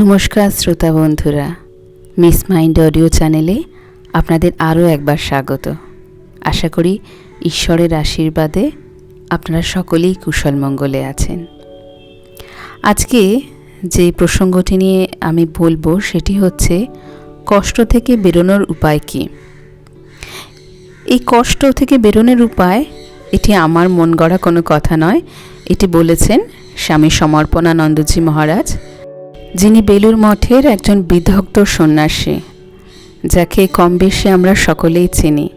নমস্কার শ্রোতা বন্ধুরা, মিস মাইন্ড অডিও চ্যানেলে আপনাদের আরও একবার স্বাগত। আশা করি ঈশ্বরের আশীর্বাদে আপনারা সকলেই কুশল মঙ্গলে আছেন। আজকে যে প্রসঙ্গটি নিয়ে আমি বলব সেটি হচ্ছে, কষ্ট থেকে বেরোনোর উপায় কী? এই কষ্ট থেকে বেরোনোর উপায়, এটি আমার মন গড়া কোনো কথা নয়। এটি বলেছেন স্বামী সমর্পণানন্দজি মহারাজ। যিনি বেলুর মঠের একজন বিদগ্ধ সন্ন্যাসী, যাকে কম বেশি আমরা সকলেই চিনি।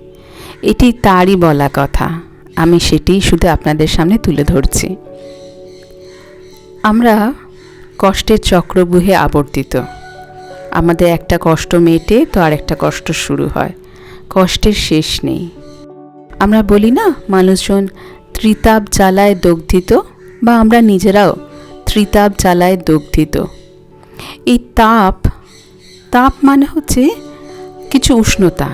এটি তারই বলা কথা। আমি সেটি শুধু আপনাদের সামনে তুলে ধরছি। আমরা কষ্টের চক্রবুহে আবর্তিত। আমাদের একটা কষ্ট মেটে তো আরেকটা কষ্ট শুরু হয়। কষ্টের শেষ নেই। আমরা বলি না, মানুষজন ত্রিতাপ জ্বালায় দগ্ধিত, বা আমরা নিজেরাও ত্রিতাপ জ্বালায় দগ্ধিত। এই তাপ তাপ মানে হচ্ছে কিছু উষ্ণতা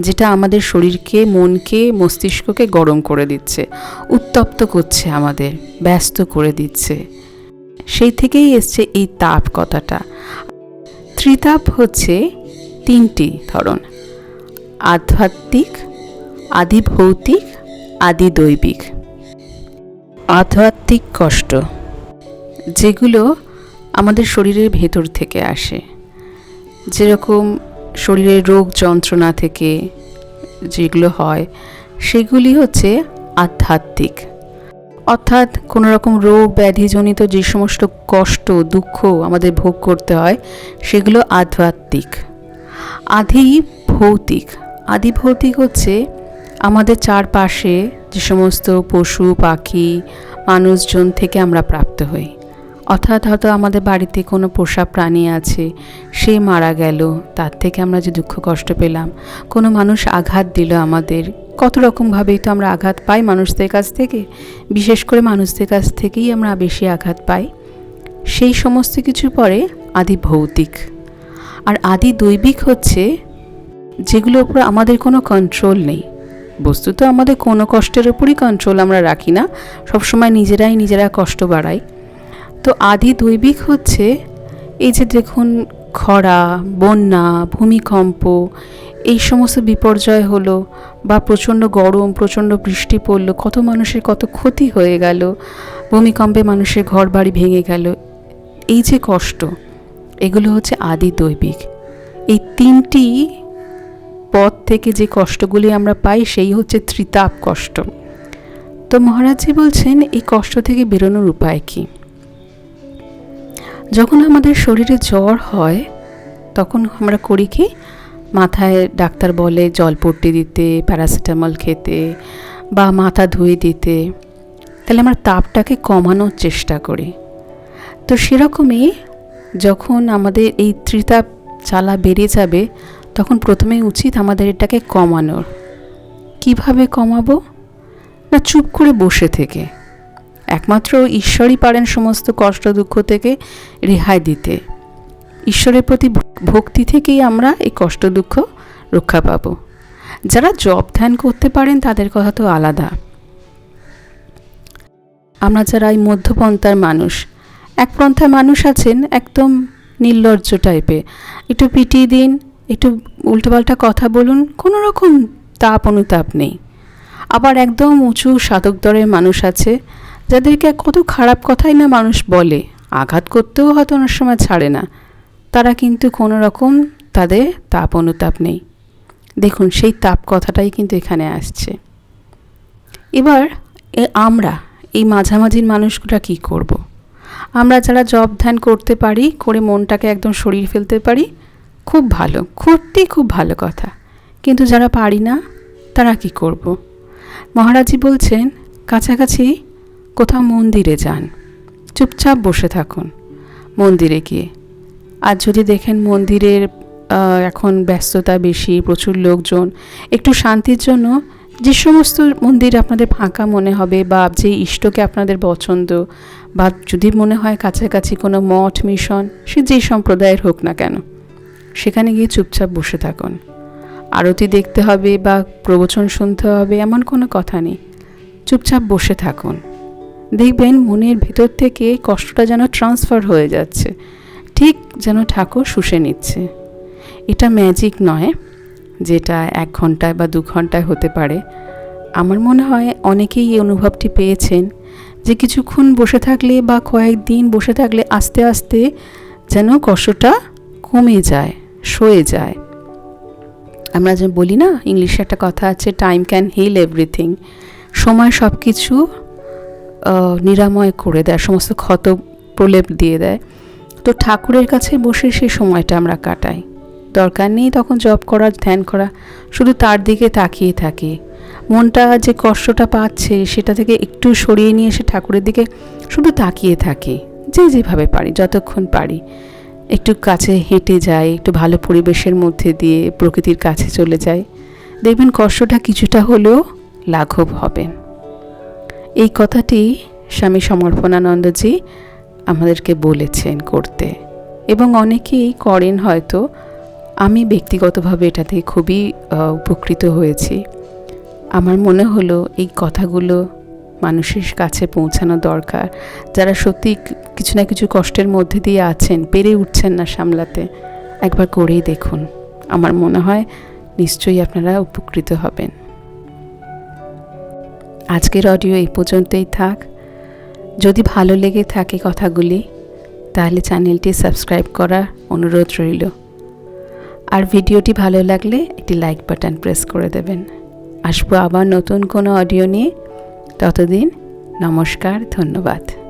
যেটা আমাদের শরীরকে, মনকে, মস্তিষ্ককে গরম করে দিচ্ছে, উত্তপ্ত করছে আমাদের, ব্যস্ত করে দিচ্ছে। সেই থেকেই এসছে এই তাপ কথাটা। ত্রিতাপ হচ্ছে তিনটি ধরন, আধ্যাত্মিক আদি ভৌতিক আদি দৈবিক আধ্যাত্মিক কষ্ট, যেগুলো আমাদের শরীরের ভেতর থেকে আসে। যেরকম শরীরের রোগ যন্ত্রণা থেকে যেগুলো হয়, সেগুলি হচ্ছে আধ্যাত্মিক। অর্থাৎ কোনো রকম রোগ ব্যাধিজনিত যে সমস্ত কষ্ট, দুঃখ আমাদের ভোগ করতে হয়, সেগুলো আধ্যাত্মিক। আধি ভৌতিক আদি ভৌতিক হচ্ছে আমাদের চারপাশে যে সমস্ত পশু, পাখি, মানুষজন থেকে আমরা প্রাপ্ত হই। অর্থাৎ হয়তো আমাদের বাড়িতে কোনো পোষা প্রাণী আছে, সে মারা গেল, তার থেকে আমরা যে দুঃখ কষ্ট পেলাম, কোনো মানুষ আঘাত দিল আমাদের, কত রকমভাবেই তো আমরা আঘাত পাই মানুষদের কাছ থেকে, বিশেষ করে মানুষদের কাছ থেকেই আমরা বেশি আঘাত পাই। সেই সমস্ত কিছু পরে আদি ভৌতিক। আর আদি দৈবিক হচ্ছে, যেগুলোর উপর আমাদের কোনো কন্ট্রোল নেই। বস্তুত আমাদের কোনো কষ্টের উপরই কন্ট্রোল আমরা রাখি না, সবসময় নিজেরাই নিজেরা কষ্ট বাড়াই। তো আদি দৈবিক হচ্ছে এই যে দেখুন খরা, বন্যা, ভূমিকম্প, এই সমস্ত বিপর্যয় হলো বা প্রচণ্ড গরম, প্রচণ্ড বৃষ্টি পড়ল, কত মানুষের কত ক্ষতি হয়ে গেল, ভূমিকম্পে মানুষের ঘর বাড়ি ভেঙে গেল, এই যে কষ্ট, এগুলো হচ্ছে আদি দৈবিক। এই তিনটি পথ থেকে যে কষ্টগুলি আমরা পাই, সেই হচ্ছে ত্রিতাপ কষ্ট। তো মহারাজজি বলছেন, এই কষ্ট থেকে বেরোনোর উপায় কী? যখন আমাদের শরীরে জ্বর হয়, তখন আমরা করি কি? মাথায় ডাক্তার বলে জল পট্টি দিতে, প্যারাসিটামল খেতে বা মাথা ধুয়ে দিতে। তাহলে আমরা তাপটাকে কমানোর চেষ্টা করি। তো সেরকমই যখন আমাদের এই ত্রিতাপ চালা বেড়ে যাবে, তখন প্রথমেই উচিত আমাদের এটাকে কমানোর। কীভাবে কমাবো? না চুপ করে বসে থেকে। একমাত্র ঈশ্বরই পারেন সমস্ত কষ্ট দুঃখ থেকে রেহাই দিতে। ঈশ্বরের প্রতি ভক্তি থেকেই আমরা এই কষ্ট দুঃখ রক্ষা পাব। যারা জব ধ্যান করতে পারেন, তাদের কথা তো আলাদা। আমরা যারা এই মধ্যপন্থার মানুষ, এক পন্থার মানুষ আছেন একদম নির্লজ্জ টাইপের। একটু পিটিয়ে দিন, একটু উল্টোপাল্টা কথা বলুন, কোনো রকম তাপ অনুতাপ নেই। আবার একদম উঁচু সাধক দরের মানুষ আছে যাদেরকে কত খারাপ কথাই না মানুষ বলে, আঘাত করতেও হয়তো অনেক সময় ছাড়ে না তারা কিন্তু কোনো রকম তাদের তাপ অনুতাপ নেই দেখুন, সেই তাপ কথাটাই কিন্তু এখানে আসছে এবার, এ, আমরা, এই মাঝামাঝির মানুষগুলা কি করব। আমরা যারা জব ধ্যান করতে পারি, করে মনটাকে একদম শরীর ফেলতে পারি, খুব ভালো খুবটি খুব ভালো কথা কিন্তু যারা পারি না, তারা কি করব। মহারাজি বলছেন, কাছাকাছি কোথাও মন্দিরে যান। চুপচাপ বসে থাকুন। মন্দিরে গিয়ে। আর যদি দেখেন মন্দিরের এখন ব্যস্ততা বেশি, প্রচুর লোকজন, একটু শান্তির জন্য যে সমস্ত মন্দির আপনাদের ফাঁকা মনে হবে বা যে ইষ্টকে আপনাদের পছন্দ বা যদি মনে হয় কাছাকাছি কোনো মঠ, মিশন, সে যেই সম্প্রদায়ের হোক না কেন, সেখানে গিয়ে চুপচাপ বসে থাকুন। আরতি দেখতে হবে বা প্রবচন শুনতে হবে, এমন কোনো কথা নেই। চুপচাপ বসে থাকুন। দেখবেন মনের ভেতর থেকে কষ্টটা যেন ট্রান্সফার হয়ে যাচ্ছে। ঠিক যেন ঠাকুর শুষে নিচ্ছে। এটা ম্যাজিক নয়, যেটা এক ঘন্টায় বা দু ঘন্টায় হতে পারে। আমার মনে হয় অনেকেই এই অনুভবটি পেয়েছেন, যে কিছুক্ষণ বসে থাকলে বা কয়েকদিন বসে থাকলে আস্তে আস্তে যেন কষ্টটা কমে যায়, সয়ে যায়। আমরা যে বলি না, ইংলিশে একটা কথা আছে টাইম ক্যান হিল এভরিথিং সময় সব কিছু নিরাময় করে দেয়, সমস্ত ক্ষত প্রলেপ দিয়ে দেয়। তো ঠাকুরের কাছে বসে সেই সময়টা আমরা কাটাই। দরকার নেই তখন জব করার ধ্যান করা, শুধু তার দিকে তাকিয়ে থাকি। মনটা যে কষ্টটা পাচ্ছে সেটা থেকে একটু সরিয়ে নিয়ে এসে ঠাকুরের দিকে শুধু তাকিয়ে থাকি, যে যেভাবে পারি, যতক্ষণ পারি। একটু কাছে হেঁটে যাই একটু ভালো পরিবেশের মধ্যে দিয়ে প্রকৃতির কাছে চলে যাই দেখবেন কষ্টটা কিছুটা হলেও লাঘব হবেন এই কথাটি স্বামী সমর্পণানন্দজি আমাদেরকে বলেছেন করতে। এবং অনেকেই করেন হয়তো। আমি ব্যক্তিগতভাবে এটা থেকে খুবই উপকৃত হয়েছি। আমার মনে হলো এই কথাগুলো মানুষের কাছে পৌঁছানো দরকার। যারা সত্যি কিছু না কিছু কষ্টের মধ্যে দিয়ে আছেন, পেরে উঠছেন না সামলাতে, একবার করেই দেখুন। আমার মনে হয় নিশ্চয়ই আপনারা উপকৃত হবেন। আজকের অডিও এই পর্যন্তই থাক। যদি ভালো লেগে থাকে কথাগুলি, তাহলে চ্যানেলটি সাবস্ক্রাইব করার অনুরোধ রইল। আর ভিডিওটি ভালো লাগলে একটি লাইক বাটন প্রেস করে দেবেন। আসব আবার নতুন কোনো অডিও নিয়ে। ততদিন নমস্কার, ধন্যবাদ।